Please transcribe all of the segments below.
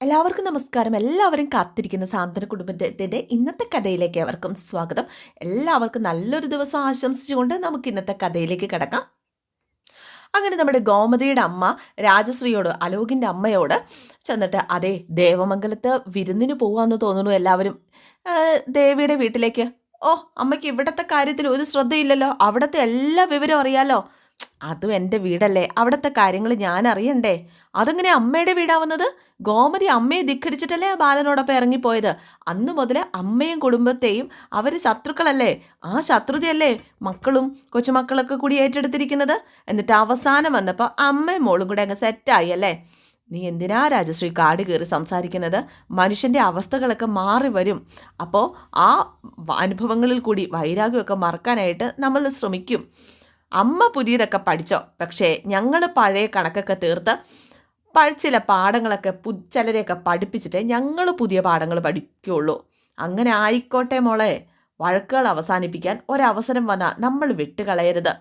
എല്ലാവർക്കും നമസ്കാരം. എല്ലാവരും കാത്തിരിക്കുന്ന സാന്ത്വന കുടുംബത്തിന്റെ ഇന്നത്തെ കഥയിലേക്ക് അവർക്കും സ്വാഗതം. എല്ലാവർക്കും നല്ലൊരു ദിവസം ആശംസിച്ചുകൊണ്ട് നമുക്ക് ഇന്നത്തെ കഥയിലേക്ക് കിടക്കാം. അങ്ങനെ നമ്മുടെ ഗോമതിയുടെ അമ്മ രാജശ്രീയോട് അലോകിന്റെ അമ്മയോട് ചെന്നിട്ട് അതെ ദേവമംഗലത്ത് വിരുന്നിന് പോകാമെന്ന് തോന്നുന്നു എല്ലാവരും. ദേവിയുടെ വീട്ടിലേക്ക്. ഓ അമ്മയ്ക്ക് ഇവിടുത്തെ കാര്യത്തിൽ ഒരു ശ്രദ്ധയില്ലല്ലോ. അവിടുത്തെ എല്ലാ വിവരം അറിയാലോ. അതും എന്റെ വീടല്ലേ? അവിടുത്തെ കാര്യങ്ങൾ ഞാൻ അറിയണ്ടേ? അതെങ്ങനെ അമ്മയുടെ വീടാവുന്നത്? ഗോമതി അമ്മയെ ധിഖരിച്ചിട്ടല്ലേ ആ ബാലനോടൊപ്പം ഇറങ്ങിപ്പോയത്? അന്നു മുതൽ അമ്മയും കുടുംബത്തെയും അവർ ശത്രുക്കളല്ലേ? ആ ശത്രുതയല്ലേ മക്കളും കൊച്ചുമക്കളൊക്കെ കൂടി ഏറ്റെടുത്തിരിക്കുന്നത്? എന്നിട്ട് അവസാനം വന്നപ്പോൾ അമ്മയും മോളും കൂടെ അങ്ങ് സെറ്റായി അല്ലേ? നീ എന്തിനാ രാജശ്രീ കാട് കയറി സംസാരിക്കുന്നത്? മനുഷ്യന്റെ അവസ്ഥകളൊക്കെ മാറി വരും. അപ്പോൾ ആ അനുഭവങ്ങളിൽ കൂടി വൈരാഗ്യമൊക്കെ മറക്കാനായിട്ട് നമ്മൾ ശ്രമിക്കും. അമ്മ പുതിയതൊക്കെ പഠിച്ചോ? പക്ഷേ ഞങ്ങൾ പഴയ കണക്കൊക്കെ തീർത്ത് ചില പാഠങ്ങളൊക്കെ പു ചിലരെയൊക്കെ പഠിപ്പിച്ചിട്ട് ഞങ്ങൾ പുതിയ പാഠങ്ങൾ പഠിക്കുകയുള്ളൂ അങ്ങനെ ആയിക്കോട്ടെ മോളെ. വഴക്കുകൾ അവസാനിപ്പിക്കാൻ ഒരവസരം വന്നാൽ നമ്മൾ വിട്ടുകളയരുത്.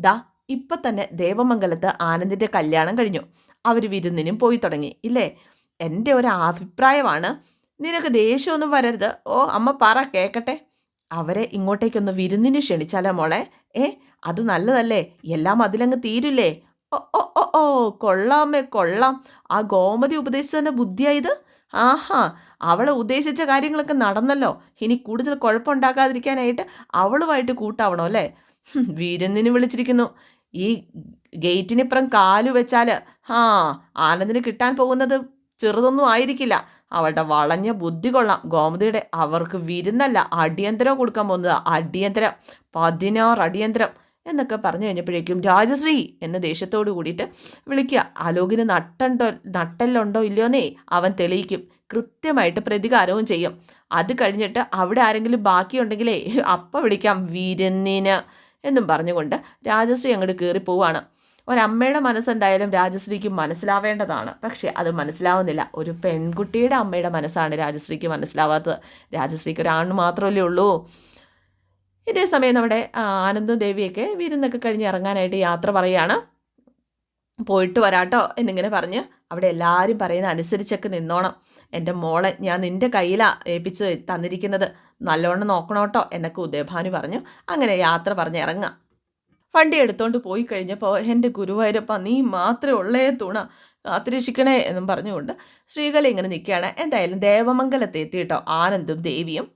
ദാ ഇപ്പം തന്നെ ദേവമംഗലത്ത് ആനന്ദിന്റെ കല്യാണം കഴിഞ്ഞു. അവർ വിരുന്നിനും പോയി തുടങ്ങി ഇല്ലേ? എന്റെ ഒരു അഭിപ്രായമാണ്. നിനക്ക് ദേഷ്യമൊന്നും വരരുത്. ഓ അമ്മ പറ കേക്കട്ടെ. അവരെ ഇങ്ങോട്ടേക്കൊന്ന് വിരുന്നിന് ക്ഷണിച്ചാലോ മോളെ? ഏ അത് നല്ലതല്ലേ? എല്ലാം അതിലങ്ങ് തീരില്ലേ? ഓ ഓ ഓ കൊള്ളാമേ കൊള്ളാം. ആ ഗോമതി ഉപദേശിച്ചതിന്റെ ബുദ്ധിയായത് ആഹാ അവളെ ഉദ്ദേശിച്ച കാര്യങ്ങളൊക്കെ നടന്നല്ലോ. ഇനി കൂടുതൽ കുഴപ്പമുണ്ടാക്കാതിരിക്കാനായിട്ട് അവളുമായിട്ട് കൂട്ടാവണോ അല്ലേ? വീരന്നിന് വിളിച്ചിരിക്കുന്നു. ഈ ഗേറ്റിനിപ്പുറം കാലു വെച്ചാൽ ആ ആനന്ദിന് കിട്ടാൻ പോകുന്നത് ചെറുതൊന്നും ആയിരിക്കില്ല. അവളുടെ വളഞ്ഞ ബുദ്ധി കൊള്ളാം. ഗോമതിയുടെ അവർക്ക് വിരുന്നല്ല അടിയന്തരം കൊടുക്കാൻ പോകുന്നത്. അടിയന്തരം പതിനാറ് അടിയന്തരം. എന്നൊക്കെ പറഞ്ഞു കഴിഞ്ഞപ്പോഴേക്കും രാജശ്രീ എന്ന ദേഷ്യത്തോട് കൂടിയിട്ട് വിളിക്കുക അലോകിന് നട്ടുണ്ടോ നട്ടല്ലുണ്ടോ ഇല്ലയോന്നേ? അവൻ തെളിയിക്കും കൃത്യമായിട്ട് പ്രതികാരവും ചെയ്യും. അത് കഴിഞ്ഞിട്ട് അവിടെ ആരെങ്കിലും ബാക്കിയുണ്ടെങ്കിലേ അപ്പം വിളിക്കാം വിരുന്നിന് എന്നും പറഞ്ഞുകൊണ്ട് രാജശ്രീ അങ്ങോട്ട് കയറിപ്പോവാണ് ഒരമ്മയുടെ മനസ്സെന്തായാലും രാജശ്രീക്ക് മനസ്സിലാവേണ്ടതാണ്. പക്ഷേ അത് മനസ്സിലാവുന്നില്ല. ഒരു പെൺകുട്ടിയുടെ അമ്മയുടെ മനസ്സാണ് രാജശ്രീക്ക് മനസ്സിലാവാത്തത്. രാജശ്രീക്ക് ഒരാണ് മാത്രമല്ലേ ഉള്ളൂ. ഇതേ സമയം നമ്മുടെ ആനന്ദം ദേവിയൊക്കെ വിരുന്നൊക്കെ കഴിഞ്ഞ് ഇറങ്ങാനായിട്ട് യാത്ര പറയുകയാണ്. പോയിട്ട് വരാട്ടോ എന്നിങ്ങനെ പറഞ്ഞ് അവിടെ എല്ലാവരും പറയുന്ന അനുസരിച്ചൊക്കെ നിന്നോണം. എന്റെ മോളെ ഞാൻ നിന്റെ കയ്യിലാണ് ഏൽപ്പിച്ച് തന്നിരിക്കുന്നത്. നല്ലോണം നോക്കണോട്ടോ എന്നൊക്കെ ഉദയഭാനു പറഞ്ഞു. അങ്ങനെ യാത്ര പറഞ്ഞ് ഇറങ്ങാം വണ്ടി എടുത്തോണ്ട് പോയി കഴിഞ്ഞപ്പോൾ എന്റെ ഗുരുവായൂരപ്പ നീ മാത്രമേ ഉള്ളേ തുണ. കാത്തിരക്ഷിക്കണേ എന്നും പറഞ്ഞുകൊണ്ട് ശ്രീകല ഇങ്ങനെ നിൽക്കുകയാണ്. എന്തായാലും ദേവമംഗലത്ത് എത്തിയിട്ടോ ആനന്ദും ദേവിയും.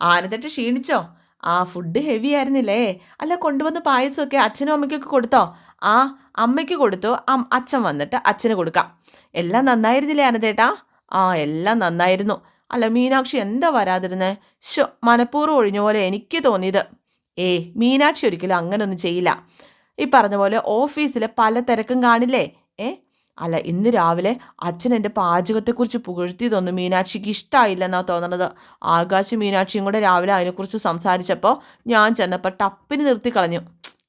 ആനന്ദിട്ട് ക്ഷീണിച്ചോ? ആ ഫുഡ് ഹെവി ആയിരുന്നില്ലേ? അല്ല കൊണ്ടുവന്ന പായസമൊക്കെ അച്ഛനും അമ്മയ്ക്കൊക്കെ കൊടുത്തോ? ആ അമ്മയ്ക്ക് കൊടുത്തു. അച്ഛൻ വന്നിട്ട് അച്ഛന് കൊടുക്കാം. എല്ലാം നന്നായിരുന്നില്ലേ അനതേട്ടാ ആ എല്ലാം നന്നായിരുന്നു. അല്ല മീനാക്ഷി എന്താ വരാതിരുന്നേ? ഷോ മനഃപൂർവം ഒഴിഞ്ഞ പോലെ എനിക്ക് തോന്നിയത്. ഏ മീനാക്ഷി ഒരിക്കലും അങ്ങനൊന്നും ചെയ്യില്ല. ഈ പറഞ്ഞ പോലെ ഓഫീസിലെ പല തിരക്കും കാണില്ലേ? ഏ അല്ല ഇന്ന് രാവിലെ അച്ഛൻ എന്റെ പാചകത്തെക്കുറിച്ച് പുകഴ്ത്തിയതൊന്നും മീനാക്ഷിക്ക് ഇഷ്ടമായില്ലെന്നാണ് തോന്നണത്. ആകാശ് മീനാക്ഷിയും കൂടെ രാവിലെ അതിനെക്കുറിച്ച് സംസാരിച്ചപ്പോൾ ഞാൻ ചെന്നപ്പോൾ ടപ്പിന് നിർത്തി കളഞ്ഞു.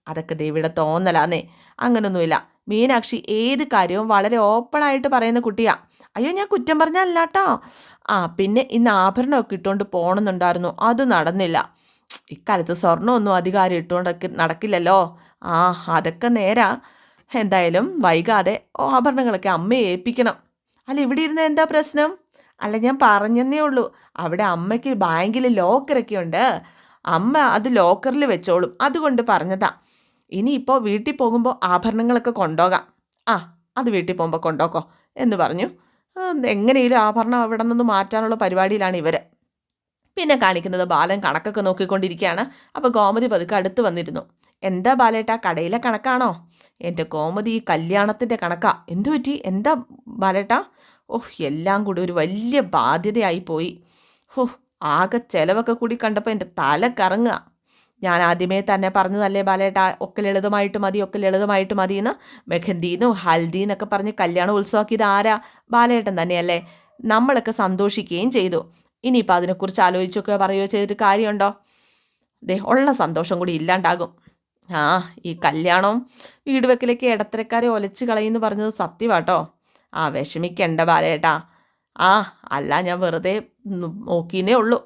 അതൊക്കെ ദേവിയുടെ തോന്നലാന്നേ. അങ്ങനൊന്നുമില്ല. മീനാക്ഷി ഏത് കാര്യവും വളരെ ഓപ്പണായിട്ട് പറയുന്ന കുട്ടിയാ. അയ്യോ ഞാൻ കുറ്റം പറഞ്ഞല്ല കേട്ടോ ആ പിന്നെ ഇന്ന് ആഭരണമൊക്കെ ഇട്ടുകൊണ്ട് പോകണമെന്നുണ്ടായിരുന്നു. അത് നടന്നില്ല. ഇക്കാലത്ത് സ്വർണമൊന്നും അധികാരം ഇട്ടുകൊണ്ടൊക്കെ നടക്കില്ലല്ലോ. ആ അതൊക്കെ നേരാ. എന്തായാലും വൈകാതെ ആഭരണങ്ങളൊക്കെ അമ്മയെ ഏൽപ്പിക്കണം. അല്ല ഇവിടെ ഇരുന്ന എന്താ പ്രശ്നം? അല്ല ഞാൻ പറഞ്ഞെന്നേ ഉള്ളൂ. അവിടെ അമ്മയ്ക്ക് ബാങ്കിൽ ലോക്കറൊക്കെ ഉണ്ട്. അമ്മ അത് ലോക്കറിൽ വെച്ചോളും. അതുകൊണ്ട് പറഞ്ഞതാ. ഇനിയിപ്പോൾ വീട്ടിൽ പോകുമ്പോൾ ആഭരണങ്ങളൊക്കെ കൊണ്ടുപോകാം ആ അത് വീട്ടിൽ പോകുമ്പോൾ കൊണ്ടുപോക്കോ എന്ന് പറഞ്ഞു. എങ്ങനെയും ആഭരണം അവിടെ നിന്ന് മാറ്റാനുള്ള പരിപാടിയിലാണ് ഇവർ പിന്നെ കാണിക്കുന്നത് ബാലൻ കണക്കൊക്കെ നോക്കിക്കൊണ്ടിരിക്കുകയാണ്. അപ്പോൾ ഗോമതി പതുക്കെ അടുത്ത് വന്നിരുന്നു. എന്താ ബാലേട്ടാ കടയിലെ കണക്കാണോ? എന്റെ കോമതി ഈ കല്യാണത്തിന്റെ കണക്കാ. എന്തു പറ്റി? എന്താ ബാലേട്ടാ? ഓഹ് എല്ലാം കൂടി ഒരു വലിയ ബാധ്യതയായി പോയി. ഓഹ് ആകെ ചിലവൊക്കെ കൂടി കണ്ടപ്പോൾ എന്റെ തല കറങ്ങുക. ഞാൻ ആദ്യമേ തന്നെ പറഞ്ഞതല്ലേ ബാലേട്ടാ ഒക്കെ ലളിതമായിട്ട് മതി ഒക്കെ ലളിതമായിട്ട് മതി എന്ന്. മെഹന്തിന്നും ഹൽദിന്നൊക്കെ പറഞ്ഞ് കല്യാണ ഉത്സവമാക്കിയത് ആരാ? ബാലേട്ടൻ തന്നെയല്ലേ. നമ്മളൊക്കെ സന്തോഷിക്കുകയും ചെയ്തു. ഇനിയിപ്പോൾ അതിനെക്കുറിച്ച് ആലോചിച്ചൊക്കെ പറയുകയോ ചെയ്തിട്ട് കാര്യമുണ്ടോ? ദേ ഉള്ള സന്തോഷം കൂടി ഇല്ലാണ്ടാകും. ആ ഈ കല്യാണം വീട് വെക്കലേക്ക് ഇടത്തരക്കാരെ ഒലച്ച് കളയുമെന്ന് പറഞ്ഞത് സത്യമാട്ടോ ആ വിഷമിക്കണ്ട ബാലേട്ടാ. ആ അല്ല ഞാൻ വെറുതെ നോക്കിയേ ഉള്ളൂ.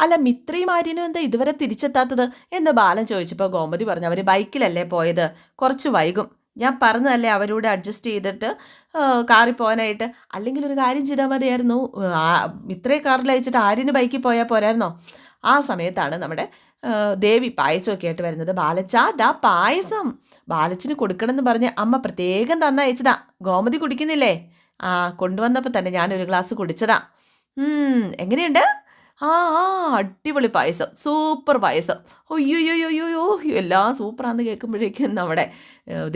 അല്ല മിത്രയും ആര്യനും എന്താ ഇതുവരെ തിരിച്ചെത്താത്തത്? എന്ന് ബാലൻ ചോദിച്ചപ്പോൾ ഗോമതി പറഞ്ഞു അവർ ബൈക്കിലല്ലേ പോയത്? കുറച്ച് വൈകും. ഞാൻ പറഞ്ഞതല്ലേ അവരോട് അഡ്ജസ്റ്റ് ചെയ്തിട്ട് കാറിൽ പോകാനായിട്ട്? അല്ലെങ്കിൽ ഒരു കാര്യം ചെയ്താൽ മതിയായിരുന്നു? ഇത്രയും കാറിൽ അയച്ചിട്ട് ആര്യന് ബൈക്കിൽ പോയാൽ പോരായിരുന്നോ? ആ സമയത്താണ് നമ്മുടെ ദേവി പായസമൊക്കെ ആയിട്ട് വരുന്നത്. ബാലച്ച ദാ പായസം. ബാലച്ചിന് കൊടുക്കണമെന്ന് പറഞ്ഞ് അമ്മ പ്രത്യേകം തന്ന അയച്ചതാ. ഗോമതി കുടിക്കുന്നില്ലേ? ആ കൊണ്ടുവന്നപ്പോൾ തന്നെ ഞാനൊരു ഗ്ലാസ് കുടിച്ചതാ. എങ്ങനെയുണ്ട്? ആ ആ അടിപൊളി പായസം. സൂപ്പർ പായസം. ഒയ്യോയ്യോയ്യോയ്യോ എല്ലാം സൂപ്പറാന്ന് കേൾക്കുമ്പോഴേക്കും നമ്മുടെ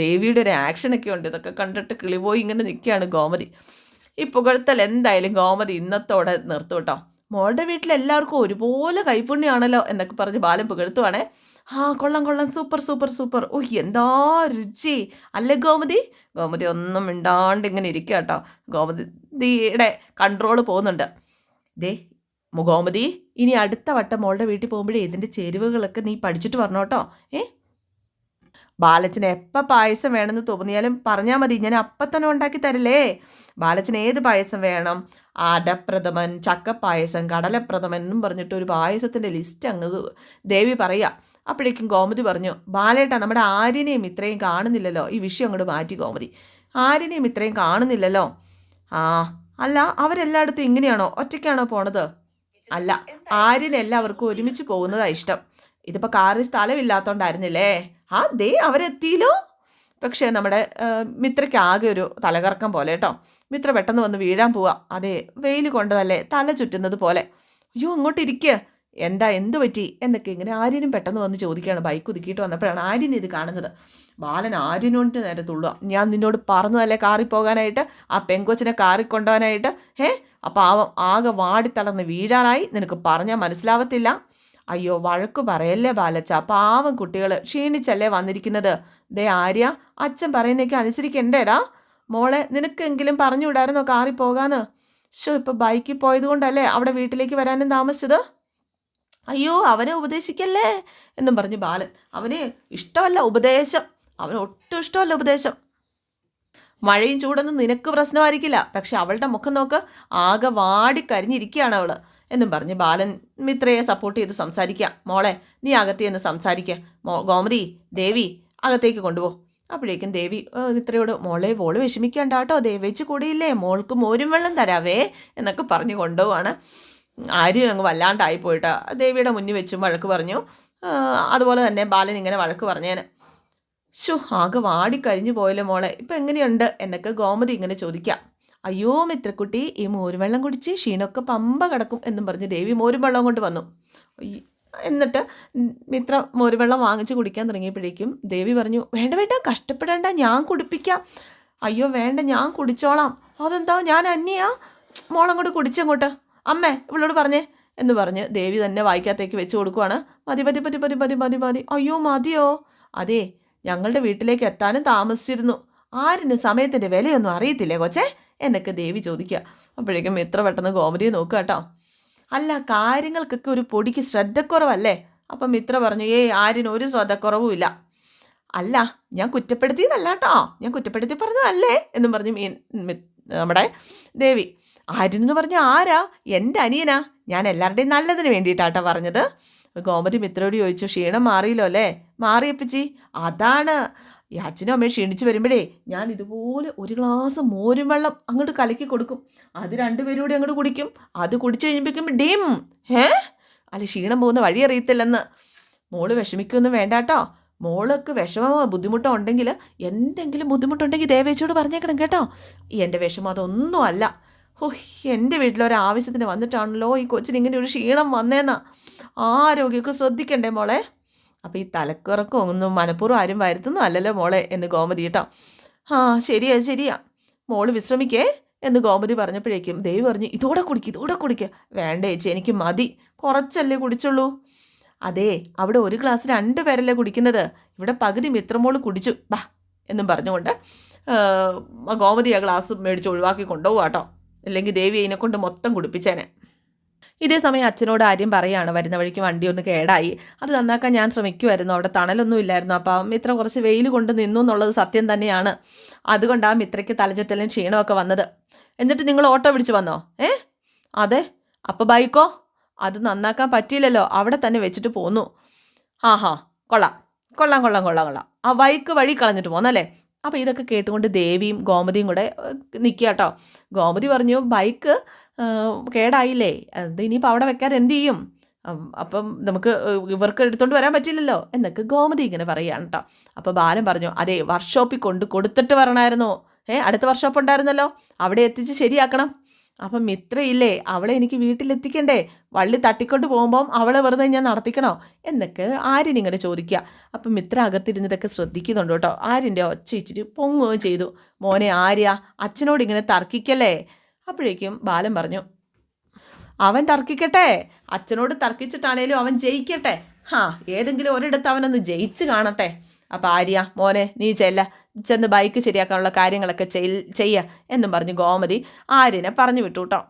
ദേവിയുടെ ഒരു ആക്ഷനൊക്കെ ഉണ്ട്. ഇതൊക്കെ കണ്ടിട്ട് കിളിപോയി ഇങ്ങനെ നിൽക്കുകയാണ് ഗോമതി. ഈ പുകഴ്ത്തൽ എന്തായാലും ഗോമതി ഇന്നത്തോടെ നിർത്തും കേട്ടോ. മോളുടെ വീട്ടിലെല്ലാവർക്കും ഒരുപോലെ കൈപ്പുണ്യമാണല്ലോ എന്നൊക്കെ പറഞ്ഞ് ബാലൻ പുകഴ്ത്തുവാണേ. ആ കൊള്ളാം കൊള്ളാം. Super super super. ഓ എന്താ രുചി. അല്ലേ ഗോമതി? ഗോമതി ഒന്നും മിണ്ടാണ്ട് ഇങ്ങനെ ഇരിക്കുക കേട്ടോ ഗോമതിയുടെ കൺട്രോൾ പോകുന്നുണ്ട്. ദേ ഗോമതി ഇനി അടുത്ത വട്ടം മോളുടെ വീട്ടിൽ പോകുമ്പോഴേ ഇതിന്റെ ചേരുവകളൊക്കെ നീ പഠിച്ചിട്ട് പറഞ്ഞോട്ടോ ഏ? ബാലച്ചന് എപ്പോൾ പായസം വേണമെന്ന് തോന്നിയാലും പറഞ്ഞാൽ മതി ഞാൻ അപ്പം തന്നെ ഉണ്ടാക്കി തരില്ലേ? ബാലച്ചന് ഏത് പായസം വേണം? അടപ്രഥമൻ ചക്കപ്പായസം കടലപ്രഥമൻ എന്നും പറഞ്ഞിട്ട് ഒരു പായസത്തിന്റെ ലിസ്റ്റ് അങ്ങ് ദേവി പറയുക അപ്പോഴേക്കും ഗോമതി പറഞ്ഞു ബാലേട്ട നമ്മുടെ ആര്യനെയും ഇത്രയും കാണുന്നില്ലല്ലോ. ഈ വിഷയം അങ്ങോട്ട് മാറ്റി ഗോമതി. ആര്യനെയും ഇത്രയും കാണുന്നില്ലല്ലോ. ആ അല്ല അവരെല്ലായിടത്തും ഇങ്ങനെയാണോ? ഒറ്റയ്ക്കാണോ പോണത്? അല്ല ആര്യനെല്ലാവർക്കും ഒരുമിച്ച് പോകുന്നതാണ് ഇഷ്ടം. ഇതിപ്പോൾ കാറിൽ സ്ഥലമില്ലാത്തതുകൊണ്ടായിരുന്നില്ലേ ആ ദേ അവരെത്തിയില്ലോ. പക്ഷേ നമ്മുടെ മിത്രയ്ക്ക് ആകെ ഒരു തലകറക്കം പോലെ കേട്ടോ. മിത്ര പെട്ടെന്ന് വന്ന് വീഴാൻ പോവാ. അതെ വെയിൽ കൊണ്ടതല്ലേ തല ചുറ്റുന്നത് പോലെ. അയ്യോ ഇങ്ങോട്ട് ഇരിക്കുക എന്താ എന്തു പറ്റി? എന്നൊക്കെ ഇങ്ങനെ ആര്യനും പെട്ടെന്ന് വന്ന് ചോദിക്കുകയാണ്. ബൈക്ക് ഒതുക്കിയിട്ട് വന്നപ്പോഴാണ് ആര്യൻ ഇത് കാണുന്നത്. ബാലൻ ആര്യനോട് നേരെ തുള്ളുക ഞാൻ നിന്നോട് പറഞ്ഞതല്ലേ കാറി പോകാനായിട്ട് ആ പെങ്കൊച്ചിനെ കാറി കൊണ്ടുപോകാനായിട്ട് ഏ അപ്പം ആവം ആകെ വാടിത്തളർന്ന് വീഴാറായി. നിനക്ക് പറഞ്ഞാൽ മനസ്സിലാവത്തില്ല. അയ്യോ വഴക്കു പറയല്ലേ ബാലച്ച? പാവം കുട്ടികൾ ക്ഷീണിച്ചല്ലേ വന്നിരിക്കുന്നത്? ദേ ആര്യ അച്ഛൻ പറയുന്നേക്ക് അനുസരിക്കണ്ടേടാ. മോളെ നിനക്കെങ്കിലും പറഞ്ഞു വിടായിരുന്നോ കാറി പോകാന്ന്? ശോ ഇപ്പൊ ബൈക്കിൽ പോയത് കൊണ്ടല്ലേ അവിടെ വീട്ടിലേക്ക് വരാനും താമസിച്ചത്? അയ്യോ അവനെ ഉപദേശിക്കല്ലേ? എന്നും പറഞ്ഞു ബാലൻ. അവന് ഇഷ്ടമല്ല ഉപദേശം. അവന് ഒട്ടും ഇഷ്ടമല്ല ഉപദേശം. മഴയും ചൂടൊന്നും നിനക്ക് പ്രശ്നമായിരിക്കില്ല. പക്ഷെ അവളുടെ മുഖം നോക്ക്. ആകെ വാടി കരിഞ്ഞിരിക്കുകയാണ് അവൾ. എന്നും പറഞ്ഞ് ബാലൻ മിത്രയെ സപ്പോർട്ട് ചെയ്ത് സംസാരിക്കുക മോളെ നീ അകത്തി എന്ന് സംസാരിക്കുക മോ ഗോമതി ദേവി അകത്തേക്ക് കൊണ്ടുപോ. അപ്പോഴേക്കും ദേവി മിത്രയോട് മോളെ വോൾ വിഷമിക്കണ്ട കേട്ടോ. ദേവേച്ച് കൂടിയില്ലേ. മോൾക്ക് മോരും വെള്ളം തരാവേ എന്നൊക്കെ പറഞ്ഞു കൊണ്ടുപോവാണ്. ആരും അങ്ങ് വല്ലാണ്ടായി ദേവിയുടെ മുന്നിൽ വെച്ചും വഴക്ക് പറഞ്ഞു. അതുപോലെ തന്നെ ബാലൻ ഇങ്ങനെ വഴക്ക് പറഞ്ഞേന്. ശു ആകെ വാടിക്കരിഞ്ഞു പോയല്ലോ മോളെ. ഇപ്പം എങ്ങനെയുണ്ട്? എന്നൊക്കെ ഗോമതി ഇങ്ങനെ ചോദിക്കാം. അയ്യോ മിത്രക്കുട്ടി ഈ മോരുവെള്ളം കുടിച്ച് ക്ഷീണമൊക്കെ പമ്പ കിടക്കും എന്നും പറഞ്ഞ് ദേവി മോരുവെള്ളം കൊണ്ട് വന്നു. എന്നിട്ട് മിത്ര മോരുവെള്ളം വാങ്ങിച്ച് കുടിക്കാൻ തുടങ്ങിയപ്പോഴേക്കും ദേവി പറഞ്ഞു വേണ്ട വേണ്ട കഷ്ടപ്പെടേണ്ട ഞാൻ കുടിപ്പിക്കാം. അയ്യോ വേണ്ട ഞാൻ കുടിച്ചോളാം. അതെന്താ ഞാൻ അന്യാ മോളങ്ങോട്ട് കുടിച്ചങ്ങോട്ട്. അമ്മേ ഇവളോട് പറഞ്ഞേ. എന്ന് പറഞ്ഞ് ദേവി തന്നെ വായിക്കാത്തേക്ക് വെച്ച് കൊടുക്കുവാണ്. മതി മതി മതി മതി മതി മതി മതി. അയ്യോ മതിയോ? അതെ ഞങ്ങളുടെ വീട്ടിലേക്ക് എത്താനും താമസിച്ചിരുന്നു. ആരിന് സമയത്തിന്റെ വിലയൊന്നും അറിയത്തില്ലേ കൊച്ചേ? എന്നൊക്കെ ദേവി ചോദിക്കുക. അപ്പോഴേക്കും ഇത്ര പെട്ടെന്ന് ഗോമതിയെ നോക്കുക കേട്ടോ. അല്ല കാര്യങ്ങൾക്കൊക്കെ ഒരു പൊടിക്ക് ശ്രദ്ധക്കുറവല്ലേ? അപ്പം മിത്ര പറഞ്ഞു ഏയ് ആരിന് ഒരു ശ്രദ്ധക്കുറവുമില്ല അല്ല ഞാൻ കുറ്റപ്പെടുത്തിയതല്ല കേട്ടോ. ഞാൻ കുറ്റപ്പെടുത്തി പറഞ്ഞതല്ലേ? എന്നും പറഞ്ഞു നമ്മുടെ ദേവി. ആര്യനെന്ന് പറഞ്ഞ ആരാ? എന്റെ അനിയനാ. ഞാൻ എല്ലാവരുടെയും നല്ലതിന് വേണ്ടിയിട്ടാട്ടോ പറഞ്ഞത്. ഗോമതി മിത്രയോട് ചോദിച്ചു ക്ഷീണം മാറിയില്ലോ അല്ലേ? മാറിയപ്പച്ചി അതാണ് ഈ അച്ഛനും അമ്മയും ക്ഷീണിച്ച് വരുമ്പോഴേ ഞാൻ ഇതുപോലെ ഒരു ഗ്ലാസ് മോരും വെള്ളം അങ്ങോട്ട് കലക്കി കൊടുക്കും. അത് രണ്ടുപേരും കൂടി അങ്ങോട്ട് കുടിക്കും. അത് കുടിച്ചു കഴിയുമ്പോഴേക്കും ഡിം. ഏ അല്ല ക്ഷീണം പോകുന്ന വഴി അറിയത്തില്ലെന്ന്. മോൾ വിഷമിക്കൊന്നും വേണ്ട കേട്ടോ മോളൊക്കെ വിഷമമോ ബുദ്ധിമുട്ടോ ഉണ്ടെങ്കിൽ എന്തെങ്കിലും ബുദ്ധിമുട്ടുണ്ടെങ്കിൽ ദേവേച്ചോട് പറഞ്ഞേക്കണം കേട്ടോ. എന്റെ വിഷമം അതൊന്നും അല്ല. ഓ എന്റെ വീട്ടിലൊരാവശ്യത്തിന് വന്നിട്ടാണല്ലോ ഈ കൊച്ചിന് ഇങ്ങനെ ഒരു ക്ഷീണം വന്നേന്നാ. ആരോഗ്യമൊക്കെ ശ്രദ്ധിക്കണ്ടേ മോളെ? അപ്പോൾ ഈ തലക്കുറക്കം ഒന്നും മനഃപൂർവം ആരും വരുത്തുന്നു അല്ലല്ലോ മോളെ എന്ന് ഗോമതി കേട്ടോ. ആ ശരിയാ ശരിയാ. മോൾ വിശ്രമിക്കേ എന്ന് ഗോമതി പറഞ്ഞപ്പോഴേക്കും ദേവി പറഞ്ഞു ഇതോടെ കുടിക്കുക ഇതോടെ കുടിക്കുക വേണ്ട ചേച്ചി എനിക്ക് മതി. കുറച്ചല്ലേ കുടിച്ചുള്ളൂ. അതെ അവിടെ ഒരു ഗ്ലാസ് രണ്ട് പേരല്ലേ കുടിക്കുന്നത്. ഇവിടെ പകുതി മിത്രമോൾ കുടിച്ചു. ബാ എന്നും പറഞ്ഞുകൊണ്ട് ഗോമതി ആ ഗ്ലാസ് മേടിച്ച് ഒഴിവാക്കി കൊണ്ടുപോകാം കേട്ടോ. അല്ലെങ്കിൽ ദേവി അതിനെക്കൊണ്ട് മൊത്തം കുടിപ്പിച്ചേനെ. ഇതേ സമയം അച്ഛനോട് ആര്യം പറയാണ് വരുന്ന വഴിക്ക് വണ്ടി ഒന്ന് കേടായി. അത് നന്നാക്കാൻ ഞാൻ ശ്രമിക്കുമായിരുന്നു അവിടെ തണലൊന്നും ഇല്ലായിരുന്നു. അപ്പം ഇത്ര കുറച്ച് വെയിൽ കൊണ്ട് നിന്നു എന്നുള്ളത് സത്യം തന്നെയാണ്. അതുകൊണ്ട് ആ മിത്രയ്ക്ക് തലചുറ്റലും ക്ഷീണമൊക്കെ വന്നത്. എന്നിട്ട് നിങ്ങൾ ഓട്ടോ പിടിച്ച് വന്നോ? ഏ? അതെ. അപ്പോൾ ബൈക്കോ? അത് നന്നാക്കാൻ പറ്റിയില്ലല്ലോ. അവിടെ തന്നെ വെച്ചിട്ട് പോന്നു. ആഹാ കൊള്ളാം. കൊള്ളാം കൊള്ളാം കൊള്ളാം കൊള്ളാം. ആ വൈക്ക് വഴി കളഞ്ഞിട്ട് പോന്നല്ലേ അപ്പോൾ ഇതൊക്കെ കേട്ടുകൊണ്ട് ദേവിയും ഗോമതിയും കൂടെ നിൽക്കുക കേട്ടോ. ഗോമതി പറഞ്ഞു ബൈക്ക് കേടായില്ലേ? അത് ഇനിയിപ്പോൾ അവിടെ വെക്കാതെ എന്ത് ചെയ്യും? അപ്പം നമുക്ക് ഇവർക്ക് എടുത്തുകൊണ്ട് വരാൻ പറ്റില്ലല്ലോ? എന്നൊക്കെ ഗോമതി ഇങ്ങനെ പറയുകയാണ് കേട്ടോ അപ്പോൾ ബാലൻ പറഞ്ഞു അതെ വർക്ക്ഷോപ്പിൽ കൊണ്ട് കൊടുത്തിട്ട് വരണമായിരുന്നു ഏ അടുത്ത വർക്ക്ഷോപ്പ് ഉണ്ടായിരുന്നല്ലോ. അവിടെ എത്തിച്ച് ശരിയാക്കണം. അപ്പം മിത്രയില്ലേ അവളെ എനിക്ക് വീട്ടിലെത്തിക്കണ്ടേ? വള്ളി തട്ടിക്കൊണ്ട് പോകുമ്പം അവളെ വെറുതെ ഞാൻ നടത്തിക്കണോ? എന്നൊക്കെ ആര്യൻ ഇങ്ങനെ ചോദിക്കുക. അപ്പം മിത്ര അകത്തിരുന്നിട്ടൊക്കെ ശ്രദ്ധിക്കുന്നുണ്ട് കേട്ടോ ആര്യന്റെ ഒച്ച ഇച്ചിരി പൊങ്ങുകയും ചെയ്തു. മോനെ ആര്യ അച്ഛനോട് ഇങ്ങനെ തർക്കിക്കല്ലേ? അപ്പോഴേക്കും ബാലൻ പറഞ്ഞു അവൻ തർക്കിക്കട്ടെ. അച്ഛനോട് തർക്കിച്ചിട്ടാണേലും അവൻ ജയിക്കട്ടെ. ഹാ ഏതെങ്കിലും ഒരിടത്ത് അവനൊന്ന് ജയിച്ച് കാണട്ടെ. അപ്പം ആര്യ മോനെ നീ ചെല്ല. ചെന്ന് ബൈക്ക് ശരിയാക്കാനുള്ള കാര്യങ്ങളൊക്കെ ചെയ്യ എന്നും പറഞ്ഞ് ഗോമതി ആര്യനെ പറഞ്ഞു വിട്ടു കേട്ടോ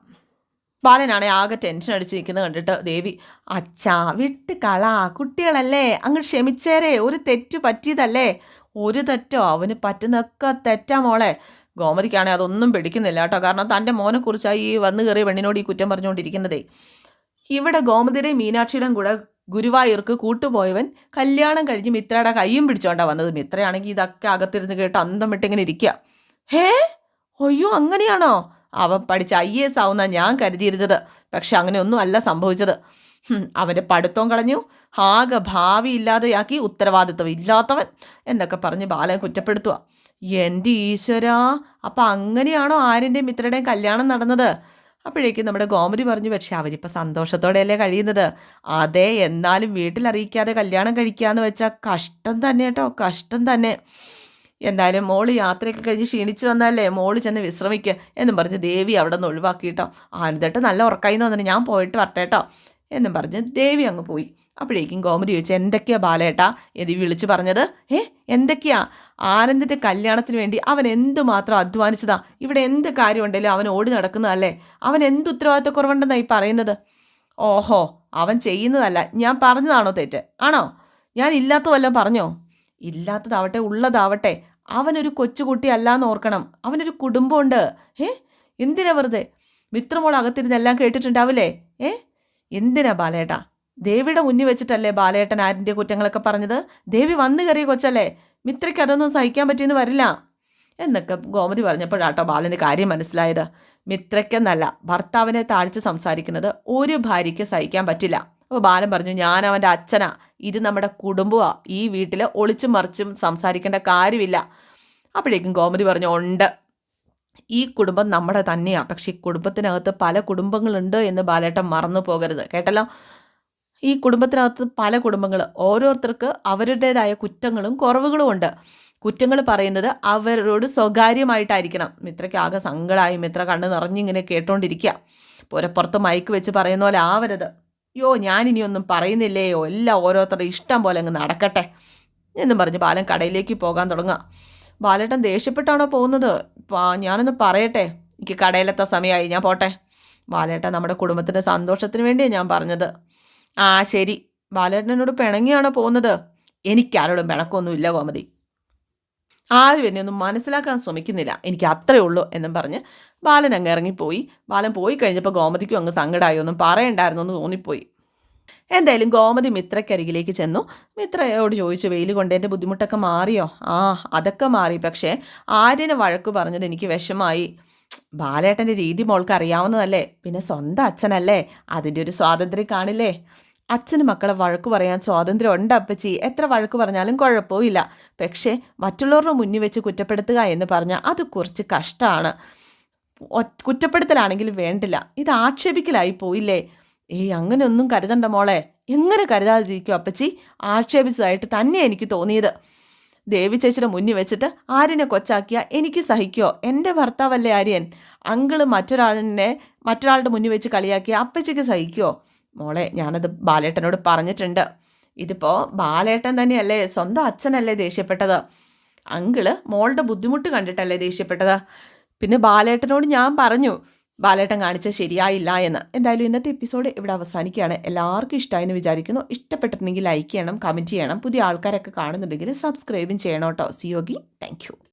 ബാലനാണെ ആകെ ടെൻഷൻ അടിച്ച് നിൽക്കുന്നത് കണ്ടിട്ട് ദേവി അച്ഛാ വിട്ട് കള. കുട്ടികളല്ലേ അങ്ങ് ക്ഷമിച്ചേരെ. ഒരു തെറ്റു പറ്റിയതല്ലേ. ഒരു തെറ്റോ? അവന് പറ്റുന്നൊക്കെ തെറ്റാ മോളെ. ഗോമതിക്കാണെങ്കിൽ അതൊന്നും പിടിക്കുന്നില്ല കേട്ടോ. കാരണം തന്റെ മോനെക്കുറിച്ചായി ഈ വന്നു കയറിയ പെണ്ണിനോട് ഈ കുറ്റം പറഞ്ഞുകൊണ്ടിരിക്കുന്നതേ. ഇവിടെ ഗോമതിയുടെയും മീനാക്ഷിയുടെയും കൂടെ ഗുരുവായൂർക്ക് കൂട്ടുപോയവൻ കല്യാണം കഴിഞ്ഞ് മിത്രയുടെ കയ്യും പിടിച്ചോണ്ടാണ് വന്നത്. മിത്രയാണെങ്കിൽ ഇതൊക്കെ അകത്തിരുന്ന് കേട്ട് അന്തം വിട്ടിങ്ങനെ ഇരിക്കുക ഹേ? അയ്യോ അങ്ങനെയാണോ? അവൻ പഠിച്ച ഐ എസ് ആവുന്ന ഞാൻ കരുതിയിരുന്നത്. പക്ഷെ അങ്ങനെയൊന്നും അല്ല സംഭവിച്ചത്. അവന്റെ പഠിത്തവും കളഞ്ഞു. ആകെ ഭാവി ഇല്ലാതെയാക്കി ഉത്തരവാദിത്വം ഇല്ലാത്തവൻ എന്നൊക്കെ പറഞ്ഞ് ബാലൻ കുറ്റപ്പെടുത്തുക എന്റെ ഈശ്വരാ അപ്പം അങ്ങനെയാണോ ആര്യന്റെയും മിത്രയുടെയും കല്യാണം നടന്നത്? അപ്പോഴേക്കും നമ്മുടെ ഗോമതി പറഞ്ഞു പക്ഷേ അവരിപ്പോൾ സന്തോഷത്തോടെയല്ലേ കഴിയുന്നത്? അതെ എന്നാലും വീട്ടിലറിയിക്കാതെ കല്യാണം കഴിക്കാന്ന് വെച്ചാൽ കഷ്ടം തന്നെ കേട്ടോ കഷ്ടം തന്നെ. എന്തായാലും മോൾ യാത്രയൊക്കെ കഴിഞ്ഞ് ക്ഷീണിച്ച് വന്നല്ലേ മോൾ ചെന്ന് വിശ്രമിക്കുക എന്നും പറഞ്ഞ് ദേവി അവിടെ നിന്ന് ഒഴിവാക്കിയിട്ടോ. ആനന്ദട്ട് നല്ല ഉറക്കായി തോന്നുന്നു. ഞാൻ പോയിട്ട് വരട്ടെ കേട്ടോ എന്നും പറഞ്ഞ് ദേവി അങ്ങ് പോയി. അപ്പോഴേക്കും ഗോമതി ചോദിച്ചു എന്തൊക്കെയാ ബാലേട്ട? എതി വിളിച്ചു പറഞ്ഞത് ഏ എന്തൊക്കെയാ? ആനന്ദിന്റെ കല്യാണത്തിന് വേണ്ടി അവൻ എന്തുമാത്രം അധ്വാനിച്ചതാ? ഇവിടെ എന്ത് കാര്യമുണ്ടല്ലോ അവൻ ഓടി നടക്കുന്നതല്ലേ? അവൻ എന്ത് ഉത്തരവാദിത്തക്കുറവുണ്ടെന്നായി പറയുന്നത്? ഓഹോ അവൻ ചെയ്യുന്നതല്ല. ഞാൻ പറഞ്ഞതാണോ തെറ്റ്? ആണോ? ഞാൻ ഇല്ലാത്ത വല്ലതും പറഞ്ഞോ? ഇല്ലാത്തതാവട്ടെ ഉള്ളതാവട്ടെ. അവനൊരു കൊച്ചുകുട്ടി അല്ലാന്ന് ഓർക്കണം. അവനൊരു കുടുംബമുണ്ട്. ഏ എന്തിനാ വെറുതെ? മിത്രമോൾ അകത്തിരുന്ന് എല്ലാം കേട്ടിട്ടുണ്ടാവില്ലേ? ഏ എന്തിനാ ബാലേട്ടാ? ദേവിയുടെ മുന്നിൽ വെച്ചിട്ടല്ലേ ബാലേട്ടൻ ആരിന്റെ കുറ്റങ്ങളൊക്കെ പറഞ്ഞത്? ദേവി വന്നു കയറിയ കൊച്ചല്ലേ? മിത്രയ്ക്ക് അതൊന്നും സഹിക്കാൻ പറ്റിയെന്ന് വരില്ല. എന്നൊക്കെ ഗോമതി പറഞ്ഞപ്പോഴാട്ടോ ബാലന് കാര്യം മനസ്സിലായത്. മിത്രയ്ക്കെന്നല്ല ഭർത്താവിനെ താഴ്ച സംസാരിക്കുന്നത് ഒരു ഭാര്യയ്ക്ക് സഹിക്കാൻ പറ്റില്ല. അപ്പോൾ ബാലൻ പറഞ്ഞു ഞാൻ അവന്റെ അച്ഛനാ. ഇത് നമ്മുടെ കുടുംബമാണ് ഈ വീട്ടിൽ ഒളിച്ചും മറിച്ചും സംസാരിക്കേണ്ട കാര്യമില്ല. അപ്പോഴേക്കും ഗോമതി പറഞ്ഞു ഉണ്ട്. ഈ കുടുംബം നമ്മുടെ തന്നെയാണ് പക്ഷേ ഈ കുടുംബത്തിനകത്ത് പല കുടുംബങ്ങളുണ്ട് എന്ന് ബാലേട്ടൻ മറന്നു പോകരുത് കേട്ടല്ലോ? ഈ കുടുംബത്തിനകത്ത് പല കുടുംബങ്ങൾ ഓരോരുത്തർക്ക് അവരുടേതായ കുറ്റങ്ങളും കുറവുകളും ഉണ്ട്. കുറ്റങ്ങൾ പറയുന്നത് അവരോട് സ്വകാര്യമായിട്ടായിരിക്കണം. മിത്രയ്ക്ക് ആകെ സങ്കടമായി മിത്ര കണ്ണ് നിറഞ്ഞിങ്ങനെ കേട്ടോണ്ടിരിക്കുക പുരപ്പുറത്ത് മയക്ക് വെച്ച് പറയുന്ന പോലെ ആവരുത്. യോ ഞാനിനിയൊന്നും പറയുന്നില്ലേയോ? എല്ലാം ഓരോരുത്തരുടെ ഇഷ്ടം പോലെ അങ്ങ് നടക്കട്ടെ എന്നും പറഞ്ഞ് ബാലൻ കടയിലേക്ക് പോകാൻ തുടങ്ങുക. ബാലേട്ടൻ ദേഷ്യപ്പെട്ടാണോ പോകുന്നത്? ഞാനൊന്ന് പറയട്ടെ. എനിക്ക് കടയിലെത്താൻ സമയമായി. ഞാൻ പോട്ടെ. ബാലേട്ടൻ നമ്മുടെ കുടുംബത്തിന്റെ സന്തോഷത്തിന് വേണ്ടിയാണ് ഞാൻ പറഞ്ഞത്. ആ ശരി. ബാലേട്ടനോട് പിണങ്ങിയാണോ പോകുന്നത്? എനിക്കാരോടും പിണക്കൊന്നുമില്ല കോമതി ആരും എന്നെ ഒന്നും മനസ്സിലാക്കാൻ ശ്രമിക്കുന്നില്ല. എനിക്ക് അത്രയേ ഉള്ളൂ എന്നും പറഞ്ഞ് ബാലൻ അങ്ങ് ഇറങ്ങിപ്പോയി. ബാലൻ പോയി കഴിഞ്ഞപ്പോൾ ഗോമതിക്കും അങ്ങ് സങ്കടമായി ഒന്നും പറയണ്ടായിരുന്നു എന്ന് തോന്നിപ്പോയി. എന്തായാലും ഗോമതി മിത്രക്കരികിലേക്ക് ചെന്നു. മിത്രയോട് ചോദിച്ചു വെയിൽ കൊണ്ട് എന്റെ ബുദ്ധിമുട്ടൊക്കെ മാറിയോ? ആ അതൊക്കെ മാറി. പക്ഷേ ആര്യനെ വഴക്ക് പറഞ്ഞത് എനിക്ക് വിഷമായി. ബാലേട്ടന്റെ രീതി മോൾക്ക് അറിയാവുന്നതല്ലേ പിന്നെ സ്വന്തം അച്ഛനല്ലേ? അതിന്റെ ഒരു സ്വാതന്ത്ര്യം കാണില്ലേ? അച്ഛന് മക്കളെ വഴക്ക് പറയാൻ സ്വാതന്ത്ര്യം ഉണ്ട് അപ്പച്ചി. എത്ര വഴക്ക് പറഞ്ഞാലും കുഴപ്പമില്ല പക്ഷേ മറ്റുള്ളവരുടെ മുന്നിൽ വെച്ച് കുറ്റപ്പെടുത്തുക എന്ന് പറഞ്ഞാൽ അത് കുറച്ച് കഷ്ടമാണ്. കുറ്റപ്പെടുത്തലാണെങ്കിൽ വേണ്ടില്ല. ഇത് ആക്ഷേപിക്കലായി പോയില്ലേ? ഏയ് അങ്ങനെയൊന്നും കരുതണ്ട മോളെ. എങ്ങനെ കരുതാതിരിക്കും അപ്പച്ചി? ആക്ഷേപിച്ചതായിട്ട് തന്നെ എനിക്ക് തോന്നിയത്. ദേവി ചേച്ചിയുടെ മുന്നിൽ വെച്ചിട്ട് ആര്യനെ കൊച്ചാക്കിയ എനിക്ക് സഹിക്കോ? എന്റെ ഭർത്താവല്ലേ ആര്യൻ? അങ്കിൾ മറ്റൊരാളിനെ മറ്റൊരാളുടെ മുന്നിൽ വെച്ച് കളിയാക്കിയ അപ്പച്ചയ്ക്ക് സഹിക്കോ? മോളെ ഞാനത് ബാലേട്ടനോട് പറഞ്ഞിട്ടുണ്ട്. ഇതിപ്പോൾ ബാലേട്ടൻ തന്നെയല്ലേ സ്വന്തം അച്ഛനല്ലേ ദേഷ്യപ്പെട്ടത്? അങ്കിൾ മോളുടെ ബുദ്ധിമുട്ട് കണ്ടിട്ടല്ലേ ദേഷ്യപ്പെട്ടത്? പിന്നെ ബാലേട്ടനോട് ഞാൻ പറഞ്ഞു ബാലേട്ടൻ കാണിച്ച ശരിയായില്ല എന്ന്. എന്തായാലും ഇന്നത്തെ എപ്പിസോഡ് ഇവിടെ അവസാനിക്കുകയാണ്. എല്ലാവർക്കും ഇഷ്ടമായെന്ന് വിചാരിക്കുന്നു. ഇഷ്ടപ്പെട്ടിട്ടുണ്ടെങ്കിൽ ലൈക്ക് ചെയ്യണം കമന്റ് ചെയ്യണം. പുതിയ ആൾക്കാരൊക്കെ കാണുന്നുണ്ടെങ്കിൽ സബ്സ്ക്രൈബും ചെയ്യണം കേട്ടോ. സിയോഗി താങ്ക്